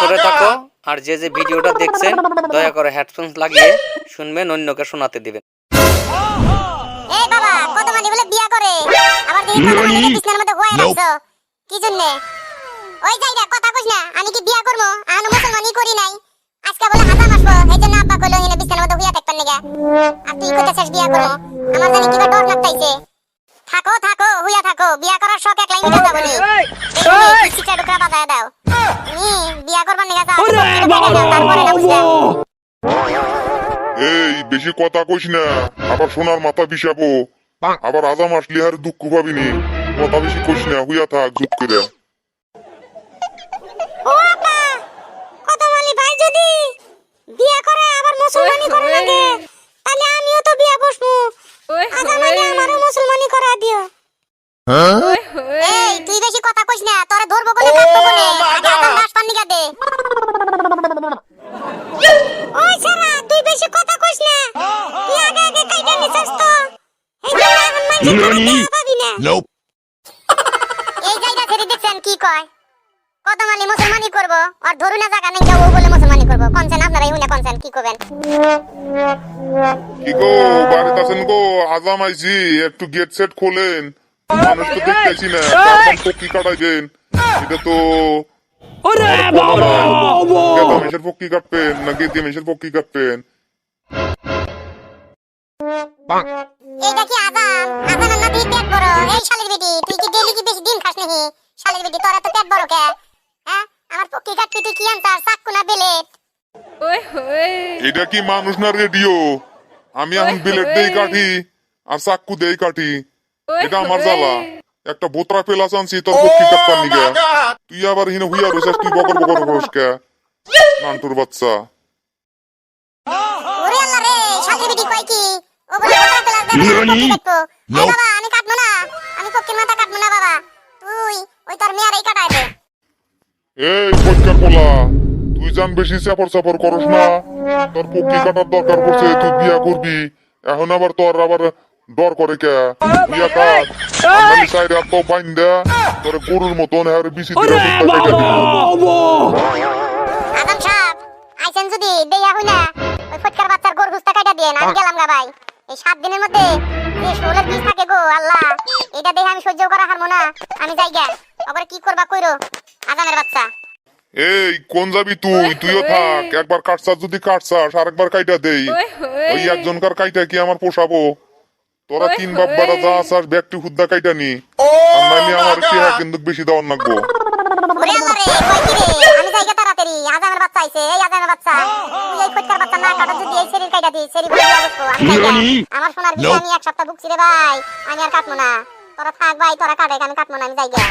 সরে থাকো আর যে যে ভিডিওটা দেখছেন দয়া করে হেডফোনস লাগিয়ে শুনবেন অন্যকে শোনাতে দিবেন। এই বাবা কত মানে বলে বিয়া করে। আবার দেখি কত মানে বিছনার মধ্যে রাখছো। কি জন্য? ওই যাই না কথা কইস না আমি কি বিয়া করব মুসলমানই করি নাই। আজকে বলে আসব এই জন্য আব্বা কইলো এনে বিছনার মধ্যে নাকি আর তুই কইতেছিস বিয়া করব আমার জানি কিবা ডর লাগতাইছে। থাকো থাকো হইয়া থাকো বিয়া করার শখ একলাই মিটা এই বাজায় দাও। করবার এই বেশি কথা কইস না। আবার সোনার মাথা বিষাবো। আবার আজাম আসলি আর দুঃখ পাবিনি কথা বেশি কইস না হুইয়া থাক জুত করে ও আপা কত বলি ভাই যদি? বিয়া করে আবার মুসলমানি করে লাগে। তাহলে আমিও তো বিয়া বসবো। আগে মানে আমারও মুসলমানি করা দিও। এই তুই বেশি কথা কইস না তোরে ধরবো কোনে কাটবো কোনে আগে আমার লাশ পানি দে ওই সারা তুই বেশি কথা কইস না তুই আগে আগে কাইটা নিছস তো এই যে এখন মাইকে করে পাবি না। Nope. এই জায়গা ছেড়ে দেখছেন কি কয়? কত মালি মুসলমানি করব আর ধরুন না জায়গা নেই কেউ বলে মুসলমানি করব। কনসেন আপনারাই হুনে কনসেন কি করবেন? কি গো বাড়িতে আছেন গো আজাম আইছি একটু গেট সেট খোলেন। মানুষ তো দেখতেছি না কারণ পক্ষি কাটাইবেন? এটা তো গেদামেশের পক্ষি কাটবেন না পক্ষি কাটবেন? এইটা কি আজান আজান না তুই পেট বড়। এই শালির বেটি তুই কি ডেলি কি বেশি ডিম খাস নাকি? শালির বেটি তোরা তো পেট বড় কে? হ্যাঁ? আমার পক্ষি কাটবি তুই কি আনছার চাক্কু না বেলেট এটা কি মানুষ না রেডিও আমি এখন বিলেট দেই কাটি আর চাক্কু দেই কাটি। এটা আমার জ্বালা। একটা বোতরা পেলাস আনছি তোর পক্ষি কাটপার নিগে। তুই আবার হিনে হুইয়া রইছিস তুই বকর বকর করস কে? নান্টুর বাচ্চা। ওরে আল্লাহ রে শালির বেটি কয় কি? ও বলে কথা পেলা দে পক্ষি কাটবো এই বাবা আমি কাটবো না। আমি পক্ষির মাথা কাটবো না বাবা। তুই ওই তোর মেয়ারই কাটাই দে। এই পটকা পোলা তুই জান বেশি চাপড় চাপড় করস না? তোর পক্ষি কাটার দরকার পড়ছে তুই বিয়া করবি। এখন আবার তোর আবার ডর করে কে? বিয়া কাট। আমি সাইড এত বাইন দে। তোর গরুর মতন হ্যাঁ দিয়ে। আদম সাহেব আইছেন যদি দেয়া ওই ফটকার বাচ্চার গোর গুস্তা কাটা আমি গেলাম গা ভাই। এই সাত দিনের মধ্যে যে ষোলের বীজ থাকে গো আল্লাহ। এটা দেখে আমি সহ্য করা হারবো না। আমি যাই গা। ওপরে কি করবা কইরো? আজানের বাচ্চা। এই কোন যাবি তুই? তুইও থাক। একবার কাটছাস যদি কাটছাস আরেকবার কাইটা দেই। ওই একজনকার কাইটা কি আমার পোষাবো? তোরা তিন বাপ বাড়া যা আসাস ব্যাগটি হুদ্দা কাইটা নি। আর নাইলে আমার কি হ্যাঁ কিন্তু বেশি দেওয়ার নাকবো। ওরে আল্লাহ রে কই কি রে? আমি যাই তাড়াতাড়ি আজানের বাচ্চা আইছে এই আজানের বাচ্চা। তুই এই ফটকার বাচ্চা না কাটা যদি এই শরীর কাটা দিই শরীর বলে। আমার সোনার বিয়ে আমি এক সপ্তাহ ভুগছি রে ভাই আমি আর কাটবো না। তোরা থাক ভাই তোরা কাটে আমি কাটবো না আমি যাই গা।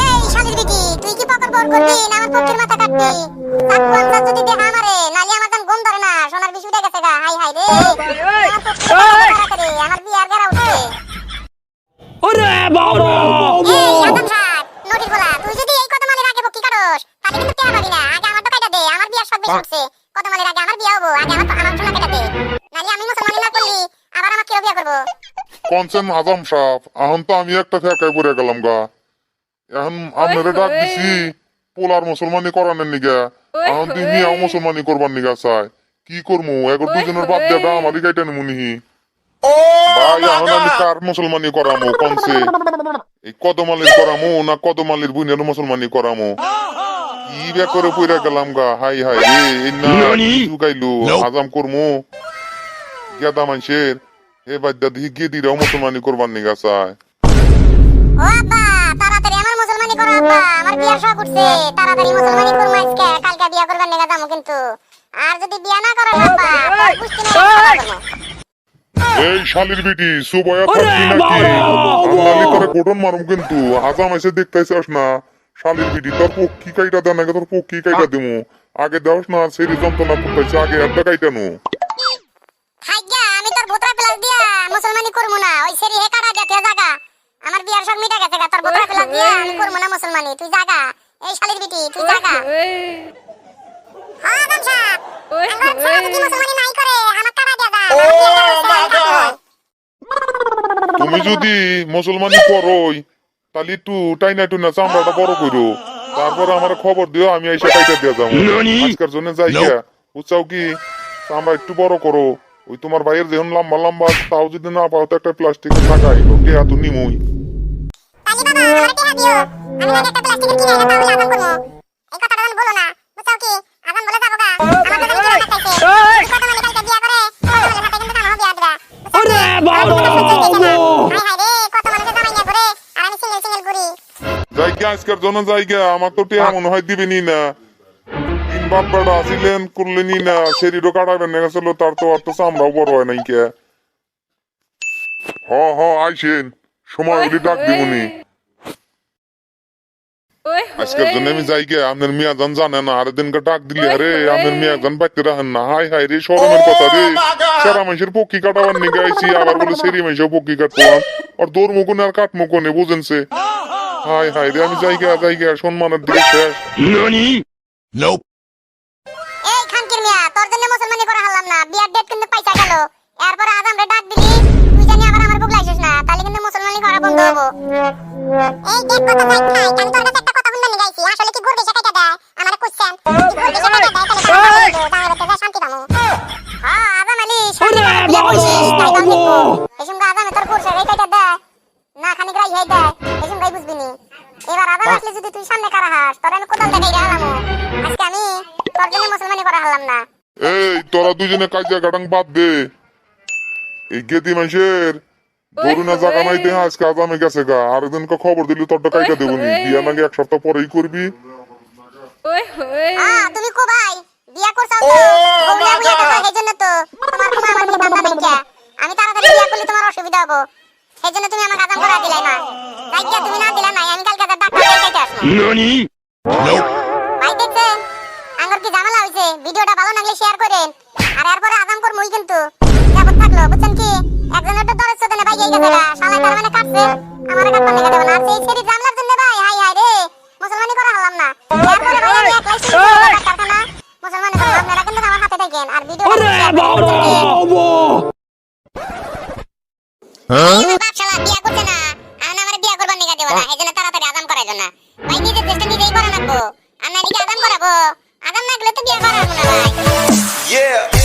এই শালির বিটি তুই কি পকর বর করবি না আমার পক্ষের মাথা কাটবি? চাকু আনসার যদি দেখা আমারে নালি আমার গান গম ধরে না। সোনার বিষ উঠে গেছে গা হাই হাই রে। আমার বিয়ার গেরা উঠে। এই আদম সাহেব নদীর গোলা তুই যদি এই কত মালের আগে পক্ষী কাটস পাবি না আগে আমার তো কাটা দে আমার বিয়ার সব বেশি উঠছে কত মালের আগে আমার বিয়া হব আগে আমার আমার সোনা কাটা দে। নালি আমি মুসলমানি না করলি আবার আমার কেউ বিয়া করব? কনসেন আজম সাহ এখন তো আমি একটা ফেকায় পড়ে গেলাম গা। এখন আপনারা ডাক দিছি পোলার মুসলমানি করানোর নিগা। এখন তুই মিয়াও মুসলমানি করবার নিগা চাই কি এগর দুজনের বাদ দেবা আমারই গাইটা নিমুনিহি ভাই এখন আমি কার মুসলমানি করামো কনসে এই কদমালির করামো না কদমালির বুনের মুসলমানি করামো? কি বে করে পইরা গেলাম গা হাই হাই রে এই না কিছু গাইলু আজাম করমু গেদা মানুষের এ বাদ্যা দিহি গিয়ে দিরাও মুসলমানি করবার নিগা চায় ও আব্বা তাড়াতাড়ি আমার মুসলমানি করো আব্বা। আমার বিয়ার শখ উঠছে। তাড়াতাড়ি মুসলমানি করব আজকে। কালকে বিয়া করবার নিগা যাব কিন্তু। আর যদি বিয়া না করো আব্বা। এই শালির বিটি সুবয়া থাকবি নাকি? আল্লাহলি করে কোটন মারুম কিন্তু। আজাম এসে দেখতেছিস না। শালির বিটি তোর পক্ষী কাইটা দেন? আগে তোর পক্ষী কাইটা দিমু? আগে দেওস না সেরি যন্ত্রণা করতেছে আগে একটা কাইটা নু। আমি তোর ভোটরা প্লাস দিয়া মুসলমানি করব না। ওই সেরি হে কাটা জাতীয় জাগা। আমার বিয়ার সব মিটা গেছে তোর প্লাস দিয়া আমি করব না মুসলমানি তুই জাগা। এই শালির বিটি তুই জাগা। হ্যাঁ গামছা আমার ছেলে যদি মুসলমানি নাই করে আমার কাটা দিয়া যা আমার বিয়ার অবস্থা তুমি যদি মুসলমানি করোই তাহলে একটু টাইনা টুনা চামড়াটা বড় করো তারপর আমার খবর দিও আমি এসে কাইটা দিয়ে যাব। আজকের জন্য যাই গিয়া। বুঝছাও কি? আমরা একটু বড় করো। ওই তোমার ভাইয়ের যেমন লম্বা লম্বা তাও যদি না পাও তো একটা প্লাস্টিকের টাকাই ওকে এত নিমুই। তালি গিয়া আজকের জন্য গিয়া আমার তো টিয়া মনে হয় দিবেনি না তিন বাপ বেড়া আসিলেন করলেনি না শরীরও কাটাবেন না গেছিল তার তো আর তো চামড়াও বড় হয় নাই কে। হ হ আইসেন সময় হলে ডাক দিবনি আজকের জন্য আমি যাই গে আপনার মিয়া জান জানে না আর দিনকে ডাক দিলি আরে আপনার মিয়া জান বাইতে রাখেন না হাই হাই রে সরমের কথা রে। সারা মাসের পক্ষী কাটাবার নিগে আইছি আবার বলে সেরি মাসেও পক্ষী কাটলাম আর দৌড় মুকুনে আর কাট মুকুনে বুঝেন সে। হাই হাই রে আমি যাই গে যাই গে সম্মানের দিকে শেষ। Nope. এই খানকির মিয়া তোর জন্য মুসলমানি করে হারলাম না বিয়ার ডেট কিন্তু পয়সা গেল। এরপরে আজ আমরা ডাক দিলি তুই জানি আবার আমার বুক লাইছিস না তাহলে কিন্তু মুসলমানি করা বন্ধ হব। এই দেখ কথা নাই নাই আমি তোর কাছে একটা কথা শুনতে গাইছি আসলে কি ঘুরবে সেটা দেয়? আমার কোশ্চেন ঘুরবে সেটা দেয় তাহলে শান্তি পাবো। হ্যাঁ আজাম আলী শান্তি তোর কোর্সে এই কাইটা দেয়। না খানিক রাই হাই দেয়। গাই বুঝবি নি। এবার আজাম আসলে যদি তুই সামনে কারা হাস তোর আমি কোদাল দেখাই হালামো আজকে আমি তোর জন্য মুসলমানি করা হারলাম না। এই তোরা দুজনে কাজিয়া গাটাং বাদ দে। এই গেতি মাসের ধরুনা জাগা নাই দেহা আজকে আজামে গেছে গা। আর একজনকে খবর দিলি তোরটা কাইটা দেবনি বিয়া নাকি এক সপ্তাহ পরেই করবি। হ্যাঁ তুমি কো ভাই বিয়া করছাও তো। বউলা বুয়া তো এই জন্য তো। তোমার আমার কোনো বান্দা নাই কে আমি তাড়াতাড়ি বিয়া করলে তোমার অসুবিধা হব। সেই জন্য তুমি আমাকে আদাম করা দিলাই মা। তাই তুমি না দিলা নাই আমি কালকে ডাক্তার দেখাইতে আসব। Nope. ভাই দেখছেন আঙ্গুর কি ঝামেলা হইছে? ভিডিওটা ভালো লাগলে শেয়ার করেন। আর এরপরে আজাম কর কিন্তু। কেমন থাকল বুঝছেন কি? একজনের তো দরজ চোদনে ভাই এই গেছে শালা তার মানে কাটছে। নিজেই আগাম লাগবো আর না আদাম করাবো আদাম না গেলে তো বিয়ে করার মনে Yeah.